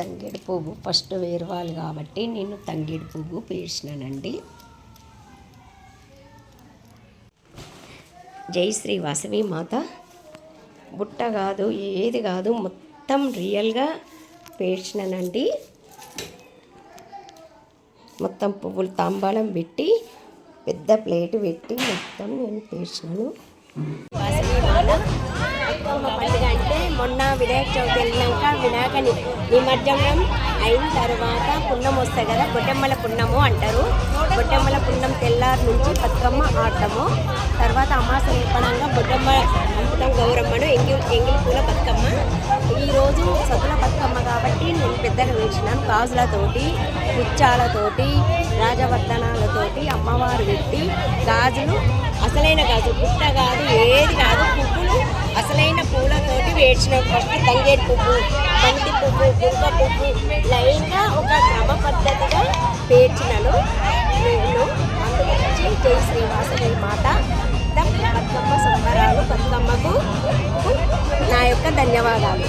తంగేడు పువ్వు. ఫస్ట్ వేరవాలి కాబట్టి నేను తంగేడు పువ్వు పేర్చినానండి. జై శ్రీ వాసవి మాత. బుట్ట కాదు ఏది కాదు మొత్తం రియల్గా పేర్చినానండి. మొత్తం పువ్వులు తాంబాలం పెట్టి పెద్ద ప్లేట్ పెట్టి మొత్తం నేను పేర్చినాను. పండుగ అంటే మొన్న వినాయక చవితి వెళ్ళినాక వినాయక నిమజ్జనం అయిన తర్వాత పున్నం వస్తాయి కదా గొడ్డెమ్మల పున్నము అంటారు. గొడ్డెమ్మల పున్నం తెల్లారి నుంచి బతుకమ్మ ఆడటము. తర్వాత అమాస నిర్పణంగా బొడ్డమ్మ అంపుతం గౌరమ్మను ఎంగిల్ ఎంగిల్ పూల బతుకమ్మ. ఈరోజు సతుల బతుకమ్మ కాబట్టి నేను పెద్దలు వేసినాను గాజులతోటి ముత్యాలతోటి రాజవర్ధనాలతోటి అమ్మవారు పెట్టి గాజులు అసలైన గాజు పుట్ట కాదు ఏది కాదు పువ్వులు అసలైన పూలతోటి వేడ్చిన. ఫస్ట్ తంగేడు పువ్వు బంతి పువ్వు గుంక పువ్వు లైన్గా ఒక క్రమ పద్ధతిగా పేర్చినను నేను అందుగురించి జై శ్రీవాసవి మాట. బతుకమ్మ సంబరాలు బతుకమ్మకు నా యొక్క ధన్యవాదాలు.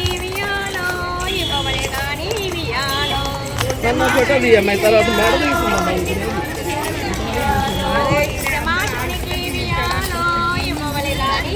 నన్ను ఫోటో తీయమ్మాయి తర్వాత మేడ తీసుకుందాం శ్రమానికి వియాలో ఇవ్వవలే గాని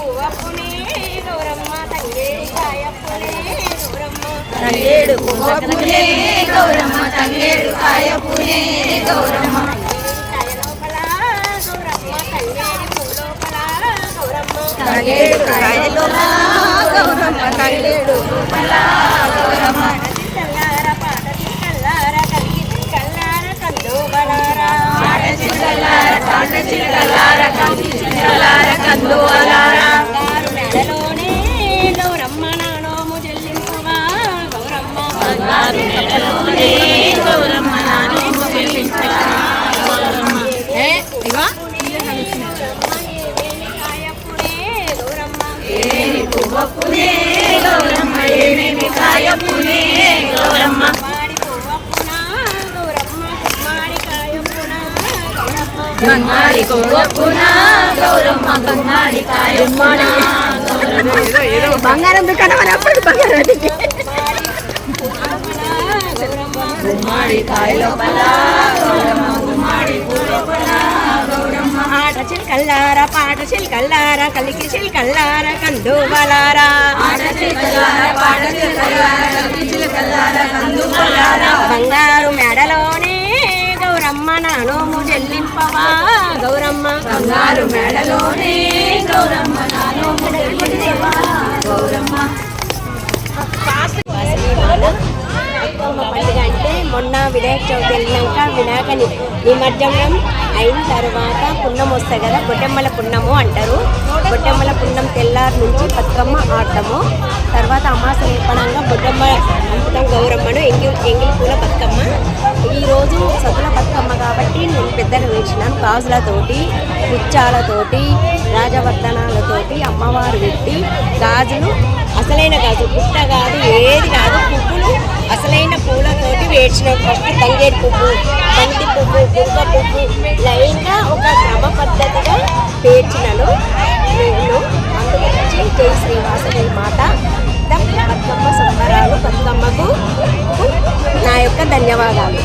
తంగేడు పువ్వప్పునే గౌరమ్మ తంగేడు కాయపునే గౌరమ్మ తంగేడు కాయలోన గౌరమ్మ తంగేడు పువ్వుల గౌరమ్మ పాట చిక్కలార పాట చిక్కలార కంటి చిక్కలార కందువలారా గౌరమ్మ గౌరమ్మ గౌరమ్మ బంగారి పువ్వప్పున బంగారం దుకాణం అని అప్పుడు బంగారం గుమ్మాడి కాయ లోపల గౌరమ్మ గుమ్మాడి పూ లోపల గౌరమ్మ ఆట చిల్కల్లారా పాట చిల్కల్లారా కలికి చిల్కల్లారా కందువలారా. ఆడ చిలకలార పాడ చిలకలార కలిగి చిలకలార కందువలార. బంగారు మెడలోనే గౌరమ్మ నానోము చెల్లింపవా గౌరమ్మ. బంగారు మెడలోనే గౌరమ్మ నాలో ముడలిందేవా గౌరమ్మ. మొన్న వినాయక చవితి వెళ్ళినాక వినాయకని నిమజ్జనం అయిన తర్వాత పున్నం వస్తాయి కదా గొట్టెమ్మల పున్నము అంటారు. గొట్టెమ్మల పున్నం తెల్లారి నుంచి బతుకమ్మ ఆడతాము. తర్వాత అమాస నింపడంగా బొట్టమ్మ అంపుతాం గౌరమ్మను ఎంగిల్ ఎంగిల్ పూల బతుకమ్మ. ఈరోజు సతుల బతుకమ్మ కాబట్టి నేను పెద్దలు వేసినాను. గాజులతోటి ముత్యాలతోటి రాజవర్ధనాలతోటి అమ్మవారు పెట్టి గాజులు అసలైన గాజు పుట్ట కాదు ఏది కాదు పువ్వులు అసలైన పూలతోటి వేడ్చిన ఫస్ట్ తంగేరు పువ్వు బంతి పువ్వు కుంక పువ్వు లైన్గా ఒక క్రమ పద్ధతిగా పేర్చినను నేను. అందుగురించి జై శ్రీవాసవి మాత. బతుకమ్మ సంబరాలు బతుకమ్మకు నా యొక్క ధన్యవాదాలు.